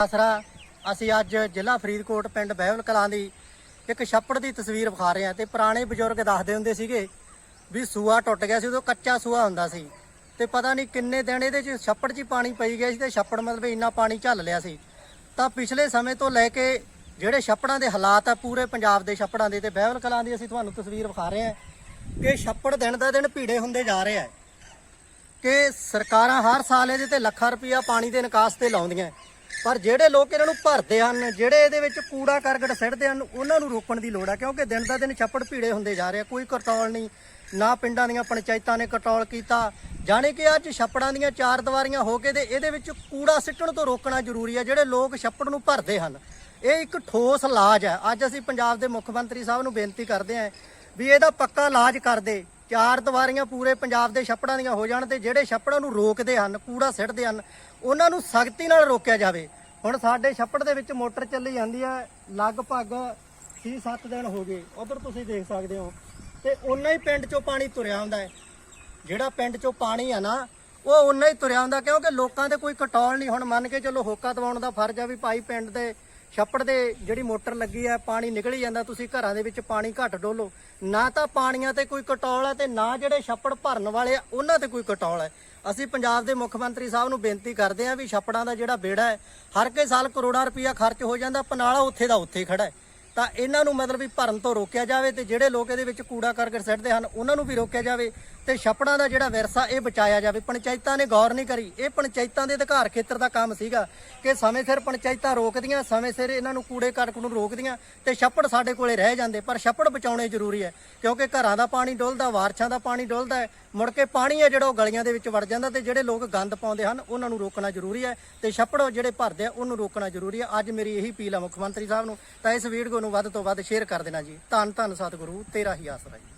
ਆਸਰਾ, ਅਸੀਂ ਅੱਜ ਜ਼ਿਲ੍ਹਾ ਫਰੀਦਕੋਟ ਪਿੰਡ ਬਹਿਵਲ ਕਲਾਂ ਦੀ ਇੱਕ ਛੱਪੜ ਦੀ ਤਸਵੀਰ ਵਿਖਾ ਰਹੇ ਹਾਂ ਤੇ ਪੁਰਾਣੇ ਬਜ਼ੁਰਗ ਦੱਸਦੇ ਹੁੰਦੇ ਸੀਗੇ ਵੀ ਸੂਆ ਟੁੱਟ ਗਿਆ ਸੀ, ਉਦੋਂ ਕੱਚਾ ਸੂਆ ਹੁੰਦਾ ਸੀ ਤੇ ਪਤਾ ਨਹੀਂ ਕਿੰਨੇ ਦਿਨ ਇਹਦੇ 'ਚ ਛੱਪੜ 'ਚ ਹੀ ਪਾਣੀ ਪਈ ਗਿਆ ਸੀ ਤੇ ਛੱਪੜ ਮਤਲਬ ਇੰਨਾ ਪਾਣੀ ਝੱਲ ਲਿਆ ਸੀ। ਤਾਂ ਪਿਛਲੇ ਸਮੇਂ ਤੋਂ ਲੈ ਕੇ ਜਿਹੜੇ ਛੱਪੜਾਂ ਦੇ ਹਾਲਾਤ ਆ ਪੂਰੇ ਪੰਜਾਬ ਦੇ ਛੱਪੜਾਂ ਦੇ ਤੇ ਬਹਿਵਲ ਕਲਾਂ ਦੀ ਅਸੀਂ ਤੁਹਾਨੂੰ ਤਸਵੀਰ ਵਿਖਾ ਰਹੇ ਹਾਂ ਕਿ ਛੱਪੜ ਦਿਨ ਦਾ ਦਿਨ ਭੀੜੇ ਹੁੰਦੇ ਜਾ ਰਹੇ ਆ ਕਿ ਸਰਕਾਰਾਂ ਹਰ ਸਾਲ ਇਹਦੇ ਤੇ ਲੱਖਾਂ ਰੁਪਇਆ ਪਾਣੀ ਦੇ ਨਿਕਾਸ ਤੇ ਲਾਉਂਦੀਆਂ। ਪਰ ਜਿਹੜੇ ਲੋਕ ਇਹਨਾਂ ਨੂੰ ਭਰਦੇ ਹਨ, ਜਿਹੜੇ ਇਹਦੇ ਵਿੱਚ ਕੂੜਾ ਕਰਕਟ ਸਿੱਟਦੇ ਹਨ, ਉਹਨਾਂ ਨੂੰ ਰੋਕਣ ਦੀ ਲੋੜ ਹੈ ਕਿਉਂਕਿ ਦਿਨ ਦਾ ਦਿਨ ਛੱਪੜ ਭੀੜੇ ਹੁੰਦੇ ਜਾ ਰਹੇ ਆ, ਕੋਈ ਕੰਟਰੋਲ ਨਹੀਂ, ਨਾ ਪਿੰਡਾਂ ਦੀਆਂ ਪੰਚਾਇਤਾਂ ਨੇ ਕੰਟਰੋਲ ਕੀਤਾ। ਜਾਣੇ ਕਿ ਅੱਜ ਛੱਪੜਾਂ ਦੀਆਂ ਚਾਰ ਦੀਵਾਰੀਆਂ ਹੋ ਕੇ ਤੇ ਇਹਦੇ ਵਿੱਚ ਕੂੜਾ ਸਿੱਟਣ ਤੋਂ ਰੋਕਣਾ ਜ਼ਰੂਰੀ ਹੈ ਜਿਹੜੇ ਲੋਕ ਛੱਪੜ ਨੂੰ ਭਰਦੇ ਹਨ। ਇਹ ਇੱਕ ਠੋਸ ਇਲਾਜ ਹੈ ਅੱਜ ਅਸੀਂ ਪੰਜਾਬ ਦੇ ਮੁੱਖ ਮੰਤਰੀ ਸਾਹਿਬ ਨੂੰ ਬੇਨਤੀ ਕਰਦੇ ਹਾਂ ਵੀ ਇਹਦਾ ਪੱਕਾ ਇਲਾਜ ਕਰਦੇ ਚਾਰ ਦੀਵਾਰੀਆਂ ਪੂਰੇ ਪੰਜਾਬ ਦੇ ਛੱਪੜਾਂ ਦੀਆਂ ਹੋ ਜਾਣ ਤੇ ਜਿਹੜੇ ਛੱਪੜਾਂ ਨੂੰ ਰੋਕਦੇ ਹਨ, ਕੂੜਾ ਸਿੱਟਦੇ ਹਨ, ਉਹਨਾਂ ਨੂੰ ਸਖਤੀ ਨਾਲ ਰੋਕਿਆ ਜਾਵੇ। ਹੁਣ ਸਾਡੇ ਛੱਪੜ ਦੇ ਵਿੱਚ ਮੋਟਰ ਚੱਲੀ ਜਾਂਦੀ ਹੈ, ਲਗਭਗ 6-7 ਦਿਨ ਹੋ ਗਏ। ਉਧਰ ਤੁਸੀਂ ਦੇਖ ਸਕਦੇ ਹੋ। ਤੇ ਉਨਾ ਹੀ ਪਿੰਡ ਚੋਂ ਪਾਣੀ ਤੁਰਿਆ ਹੁੰਦਾ ਹੈ। ਜਿਹੜਾ ਪਿੰਡ ਚੋਂ ਪਾਣੀ ਆ ਨਾ, ਉਹ ਉਨਾ ਹੀ ਤੁਰਿਆ ਹੁੰਦਾ ਕਿਉਂਕਿ ਲੋਕਾਂ ਦੇ ਕੋਈ ਕਟੌਲ ਨਹੀਂ। ਹੁਣ ਮੰਨ ਕੇ ਚਲੋ ਹੋਕਾ ਦਵਾਉਣ ਦਾ ਫਰਜ਼ ਆ ਵੀ ਭਾਈ ਪਿੰਡ ਦੇ ਛੱਪੜ ਦੇ ਜਿਹੜੀ ਮੋਟਰ ਲੱਗੀ ਆ, ਪਾਣੀ ਨਿਕਲ ਹੀ ਜਾਂਦਾ, ਤੁਸੀਂ ਘਰਾਂ ਦੇ ਵਿੱਚ ਪਾਣੀ ਘੱਟ ਡੋਲੋ। ਨਾ ਤਾਂ ਪਾਣੀਆਂ ਤੇ ਕੋਈ ਕਟੌਲ ਹੈ ਤੇ ਨਾ ਜਿਹੜੇ ਛੱਪੜ ਭਰਨ ਵਾਲੇ ਆ, ਉਹਨਾਂ ਤੇ ਕੋਈ ਕਟੌਲ ਹੈ ਅਸੀਂ ਪੰਜਾਬ ਦੇ ਮੁੱਖ ਮੰਤਰੀ ਸਾਹਿਬ ਨੂੰ ਬੇਨਤੀ ਕਰਦੇ ਹਾਂ ਵੀ ਛੱਪੜਾਂ ਦਾ ਜਿਹੜਾ ਬੇੜਾ ਹੈ, ਹਰ ਕੇ ਸਾਲ ਕਰੋੜਾਂ ਰੁਪਇਆ ਖਰਚ ਹੋ ਜਾਂਦਾ, ਪਨਾਲਾ ਉੱਥੇ ਦਾ ਉੱਥੇ ਖੜਾ ਹੈ। ਤਾਂ ਇਹਨਾਂ ਨੂੰ ਮਤਲਬ ਵੀ ਭਰਨ ਤੋਂ ਰੋਕਿਆ ਜਾਵੇ ਤੇ ਜਿਹੜੇ ਲੋਕ ਇਹਦੇ ਵਿੱਚ ਕੂੜਾ ਕਰਕਟ ਸਿੱਟਦੇ ਹਨ, ਉਹਨਾਂ ਨੂੰ ਵੀ ਰੋਕਿਆ ਜਾਵੇ ਤੇ ਛੱਪੜਾਂ ਦਾ ਜਿਹੜਾ ਵਿਰਸਾ ਇਹ ਬਚਾਇਆ ਜਾਵੇ। ਪੰਚਾਇਤਾਂ ਨੇ ਗੌਰ ਨਹੀਂ ਕਰੀ। ਇਹ ਪੰਚਾਇਤਾਂ ਦੇ ਅਧਿਕਾਰ ਖੇਤਰ ਦਾ ਕੰਮ ਸੀਗਾ ਕਿ ਸਮੇਂ ਸਿਰ ਪੰਚਾਇਤਾਂ ਰੋਕਦੀਆਂ, ਸਮੇਂ ਸਿਰ ਇਹਨਾਂ ਨੂੰ ਕੂੜੇ ਕਰਕਟ ਨੂੰ ਰੋਕਦੀਆਂ ਤੇ ਛੱਪੜ ਸਾਡੇ ਕੋਲੇ ਰਹਿ ਜਾਂਦੇ। ਪਰ ਛੱਪੜ ਬਚਾਉਣੇ ਜ਼ਰੂਰੀ ਹੈ, ਕਿਉਂਕਿ ਘਰਾਂ ਦਾ ਪਾਣੀ ਡੁੱਲਦਾ, ਵਾਰਛਾਂ ਦਾ ਪਾਣੀ ਡੁੱਲਦਾ ਮੁੜ ਕੇ ਪਾਣੀ ਹੈ ਜਿਹੜਾ ਉਹ ਗਲੀਆਂ ਦੇ ਵਿੱਚ ਵੜ ਜਾਂਦਾ ਤੇ ਜਿਹੜੇ ਲੋਕ ਗੰਦ ਪਾਉਂਦੇ ਹਨ, ਉਹਨਾਂ ਨੂੰ ਰੋਕਣਾ ਜ਼ਰੂਰੀ ਹੈ ਤੇ ਛੱਪੜ ਜਿਹੜੇ ਭਰਦੇ ਆ, ਉਹਨੂੰ ਰੋਕਣਾ ਜ਼ਰੂਰੀ ਹੈ। ਅੱਜ ਮੇਰੀ ਇਹੀ ਅਪੀਲ ਹੈ ਮੁੱਖ ਮੰਤਰੀ ਸਾਹਿਬ ਨੂੰ। ਤਾਂ ਇਸ ਵੀਡੀਓ ਨੂੰ ਵੱਧ ਤੋਂ ਵੱਧ ਸ਼ੇਅਰ ਕਰ ਦੇਣਾ ਜੀ। ਧੰਨ ਧੰਨ ਸਤਿਗੁਰੂ, ਤੇਰਾ ਹੀ ਆਸਰਾ ਜੀ।